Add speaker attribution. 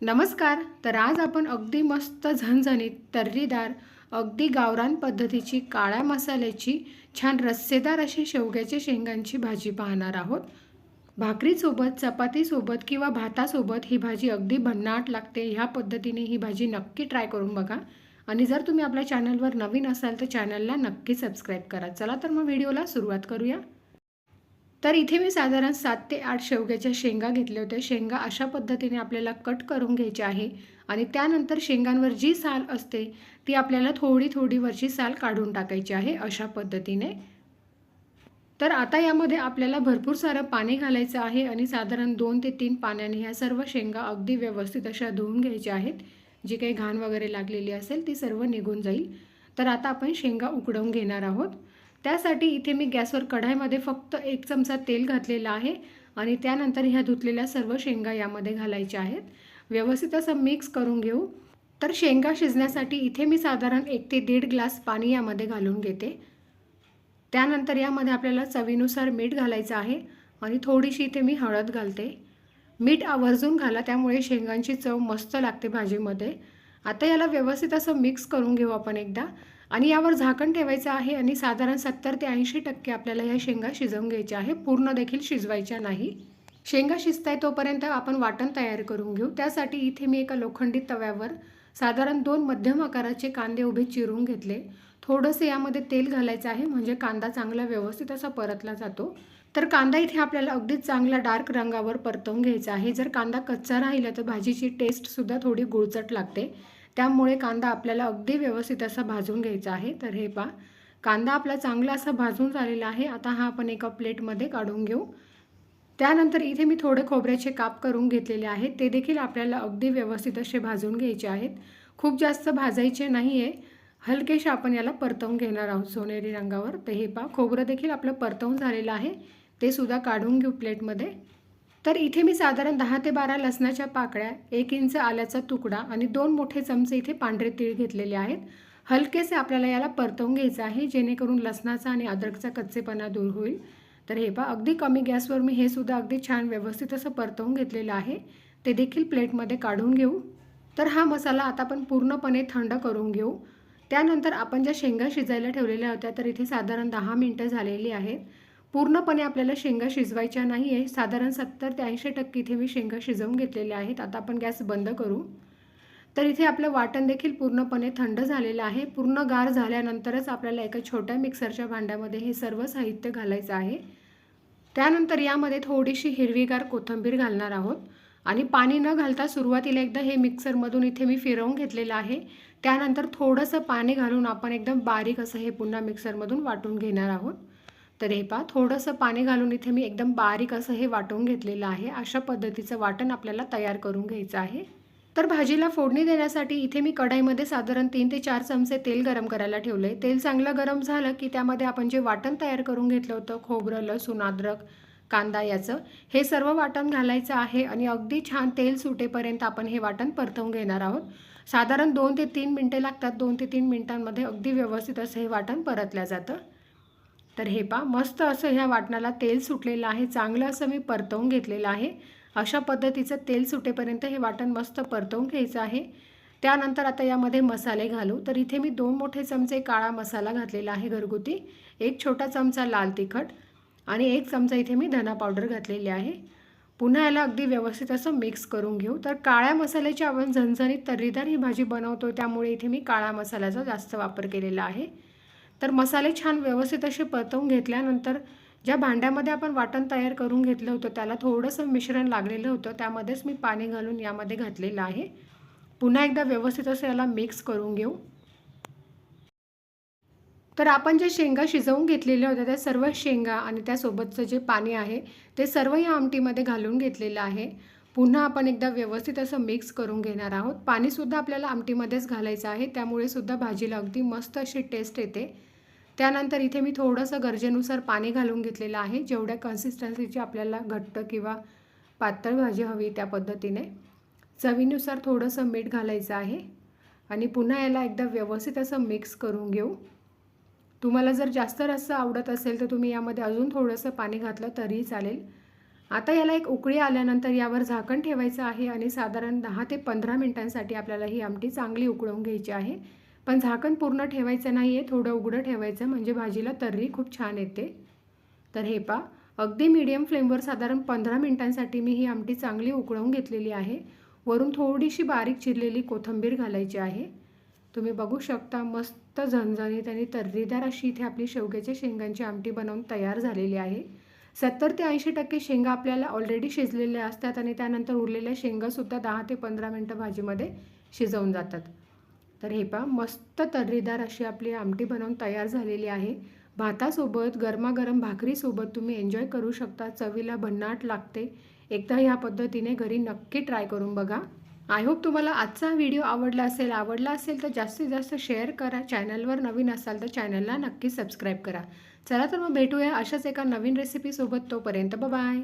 Speaker 1: नमस्कार. तर आज आपण अगदी मस्त झणझणीत तर्रीदार अगदी गावरान पद्धतीची काळ्या मसाल्याची छान रस्सेदार अशी शेवग्याच्या शेंगांची भाजी पाहणार आहोत. भाकरीसोबत चपातीसोबत किंवा भातासोबत ही भाजी अगदी भन्नाट लागते. ह्या पद्धतीने ही भाजी नक्की ट्राय करून बघा. आणि जर तुम्ही आपल्या चॅनलवर नवीन असाल तर चॅनलला नक्की सबस्क्राईब करा. चला तर मग व्हिडिओला सुरुवात करूया. तर इथे मी साधारण सात ते आठ शेवग्याच्या शेंगा घेतल्या होत्या. शेंगा अशा पद्धतीने आपल्याला कट करून घ्यायची आहे आणि त्यानंतर शेंगांवर जी साल असते ती आपल्याला थोडी थोडी वरची साल काढून टाकायची आहे अशा पद्धतीने. तर आता यामध्ये आपल्याला भरपूर सारं पाणी घालायचं आहे आणि साधारण दोन ते तीन पाण्याने ह्या सर्व शेंगा अगदी व्यवस्थित अशा धुवून घ्यायच्या आहेत. जी काही घाण वगैरे लागलेली असेल ती सर्व निघून जाईल. तर आता आपण शेंगा उकडवून घेणार आहोत. त्यासाठी इथे मी गॅसवर कढाईमध्ये फक्त एक चमचा तेल घातलेलं आहे आणि त्यानंतर ह्या धुतलेल्या सर्व शेंगा यामध्ये घालायच्या आहेत. व्यवस्थित असं मिक्स करून घेऊ. तर शेंगा शिजण्यासाठी इथे मी साधारण एक ते दीड ग्लास पाणी यामध्ये घालून घेते. त्यानंतर यामध्ये आपल्याला चवीनुसार मीठ घालायचं आहे आणि थोडीशी इथे मी हळद घालते. मीठ आवर्जून घाला त्यामुळे शेंगांची चव मस्त लागते भाजीमध्ये. आता याला व्यवस्थित असं मिक्स करून घेऊ आपण एकदा. आणि यावर झाकण ठेवायचं आहे आणि साधारण सत्तर ते ऐंशी टक्के आपल्याला ह्या शेंगा शिजवून घ्यायच्या आहे पूर्ण देखील शिजवायच्या नाही. शेंगा शिजताय तोपर्यंत आपण वाटण तयार करून घेऊ. त्यासाठी इथे मी एका लोखंडी तव्यावर साधारण दोन मध्यम आकाराचे कांदे उभे चिरून घेतले. थोडंसं यामध्ये तेल घालायचं आहे म्हणजे कांदा चांगला व्यवस्थित असा परतला जातो. तर कांदा इथे आपल्याला अगदीच चांगला डार्क रंगावर परतवून घ्यायचा आहे. जर कांदा कच्चा राहिला तर भाजीची टेस्टसुद्धा थोडी गुळचट लागते. त्यामुळे कांदा आपल्याला अगदी व्यवस्थित असा भाजून घ्यायचा आहे. तर हे पा कांदा आपला चांगला असा भाजून झालेला आहे. आता हा आपण एका प्लेटमध्ये काढून घेऊ. त्यानंतर इथे मी थोडे खोबऱ्याचे काप करून घेतलेले आहेत. ते देखील आपल्याला अगदी व्यवस्थित असे भाजून घ्यायचे आहेत. खूप जास्त भाजायचे नाही आहे हलकेशा आपण याला परतवून घेणार आहोत सोनेरी रंगावर. तर हे पा खोबरं देखील आपलं परतवून झालेलं आहे. ते सुद्धा काढून घेऊ प्लेटमध्ये. तर इथे मी साधारण दहा ते बारा लसणाच्या पाकळ्या एक इंच आल्याचा तुकडा आणि दोन मोठे चमचे इथे पांढरे तीळ घेतलेले आहेत. हलकेसे आपल्याला याला परतवून घ्यायचं आहे जेणेकरून लसणाचा आणि अद्रकचा कच्चेपणा दूर होईल. तर हे पहा अगदी कमी गॅसवर मी हे सुद्धा अगदी छान व्यवस्थित असं परतवून घेतलेलं आहे. ते देखील प्लेटमध्ये काढून घेऊ. तर हा मसाला आता आपण पूर्णपणे थंड करून घेऊ. त्यानंतर आपण ज्या शेंगा शिजायला ठेवलेल्या होत्या तर इथे साधारण दहा मिनटं झालेली आहेत. पूर्णपणे आपल्याला शेंगा शिजवायच्या नाही आहे साधारण सत्तर ते ऐंशी टक्के इथे मी शेंगा शिजवून घेतलेल्या आहेत. आता आपण गॅस बंद करू. तर इथे आपलं वाटण देखील पूर्णपणे थंड झालेलं आहे. पूर्ण गार झाल्यानंतरच आपल्याला एका छोट्या मिक्सरच्या भांड्यामध्ये हे सर्व साहित्य घालायचं आहे. त्यानंतर यामध्ये थोडीशी हिरवीगार कोथिंबीर घालणार आहोत. आणि पाणी न घालता सुरुवातीला एकदा हे मिक्सरमधून इथे मी फिरवून घेतलेलं आहे. त्यानंतर थोडंसं पाणी घालून आपण एकदम बारीक असं हे पुन्हा मिक्सरमधून वाटून घेणार आहोत. तर हे पहा थोडंसं पाणी घालून इथे मी एकदम बारीक असं हे वाटून घेतलेलं आहे. अशा पद्धतीचं वाटण आपल्याला तयार करून घ्यायचं आहे. तर भाजीला फोडणी देण्यासाठी इथे मी कढाईमध्ये साधारण तीन ते चार चमचे तेल गरम करायला ठेवलं आहे तेल चांगलं गरम झालं की त्यामध्ये आपण जे वाटण तयार करून घेतलं होतं खोबरं लसूण अद्रक कांदा याचं हे सर्व वाटण घालायचं आहे आणि अगदी छान तेल सुटेपर्यंत आपण हे वाटण परतवून घेणार आहोत. साधारण दोन ते तीन मिनटे लागतात. दोन ते तीन मिनटांमध्ये अगदी व्यवस्थित असं हे वाटण परतलं जातं. तर हे पा मस्त असं ह्या वाटणाला तेल सुटलेलं आहे. चांगलं असं मी परतवून घेतलेलं आहे. अशा पद्धतीचं तेल सुटेपर्यंत हे वाटण मस्त परतवून घ्यायचं आहे. त्यानंतर आता यामध्ये मसाले घालू. तर इथे मी दोन मोठे चमचे काळा मसाला घातलेला आहे घरगुती. एक छोटा चमचा लाल तिखट आणि एक चमचा इथे मी धना पावडर घातलेली आहे. पुन्हा याला अगदी व्यवस्थित असं मिक्स करून घेऊ. तर काळ्या मसाल्याची आपण झणझणीत तर्रीदार ही भाजी बनवतो त्यामुळे इथे मी काळा मसाल्याचा जास्त वापर केलेला आहे. तर मसाले छान व्यवस्थित असे परतवून घेतल्यानंतर ज्या भांड्यामध्ये आपण वाटण तयार करून घेतलं होतं त्याला थोडंसं मिश्रण लागलेलं होतं. त्यामध्येच मी पाणी घालून यामध्ये घातलेलं आहे. पुन्हा एकदा व्यवस्थित असं याला मिक्स करून घेऊ. तर आपण ज्या शेंगा शिजवून घेतलेल्या होत्या त्या सर्व शेंगा आणि त्यासोबतचं जे पाणी आहे ते सर्व या आमटीमध्ये घालून घेतलेलं आहे. पुन्हा आपण एकदा व्यवस्थित असं मिक्स करून घेणार आहोत. पाणीसुद्धा आपल्याला आमटीमध्येच घालायचं आहे. त्यामुळे सुद्धा भाजीला अगदी मस्त अशी टेस्ट येते. त्यानंतर इथे मी थोडंसं गरजेनुसार पाणी घालून घेतलेलं आहे. जेवढ्या कन्सिस्टन्सीची आपल्याला घट्ट किंवा पातळ भाजी हवी त्या पद्धतीने. चवीनुसार थोडंसं मीठ घालायचं आहे. आणि पुन्हा याला एकदा व्यवस्थित असं मिक्स करून घेऊ. तुम्हाला जर जास्त रस्सा आवडत असेल तर तुम्ही यामध्ये अजून थोडंसं पाणी घातलं तरीही चालेल. आता याला एक उकळी आल्यानंतर यावर झाकण ठेवायचं आहे आणि साधारण दहा ते पंधरा मिनटांसाठी आपल्याला ही आमटी चांगली उकळून घ्यायची आहे. पण झाकण पूर्ण ठेवायचं नाही आहे थोडं उघडं ठेवायचं म्हणजे भाजीला तर्री खूप छान येते. तर हे पा अगदी मीडियम फ्लेमवर साधारण पंधरा मिनटांसाठी मी ही आमटी चांगली उकळवून घेतलेली आहे. वरून थोडीशी बारीक चिरलेली कोथिंबीर घालायची आहे. तुम्ही बघू शकता मस्त झणझणीत आणि तर्रीदार अशी इथे आपली शेवग्याच्या शेंगांची आमटी बनवून तयार झालेली आहे. सत्तर ते ऐंशी टक्के शेंगा आपल्याला ऑलरेडी शिजलेल्या असतात आणि त्यानंतर उरलेल्या शेंगासुद्धा दहा ते पंधरा मिनटं भाजीमध्ये शिजवून जातात. तर हे पहा मस्त तर्रीदार अशी आपली आमटी बनवून तयार झालेली आहे. भातासोबत गरमागरम भाकरीसोबत तुम्ही एन्जॉय करू शकता. चवीला भन्नाट लागते. एकदा ह्या पद्धतीने घरी नक्की ट्राय करून बघा. आय होप तुम्हाला आजचा व्हिडिओ आवडला असेल. आवडला असेल तर जास्तीत जास्त शेअर करा. चॅनलवर नवीन असाल तर चॅनलला नक्की सबस्क्राईब करा. चला तर मग भेटूया अशाच एका नवीन रेसिपीसोबत तोपर्यंत. बाय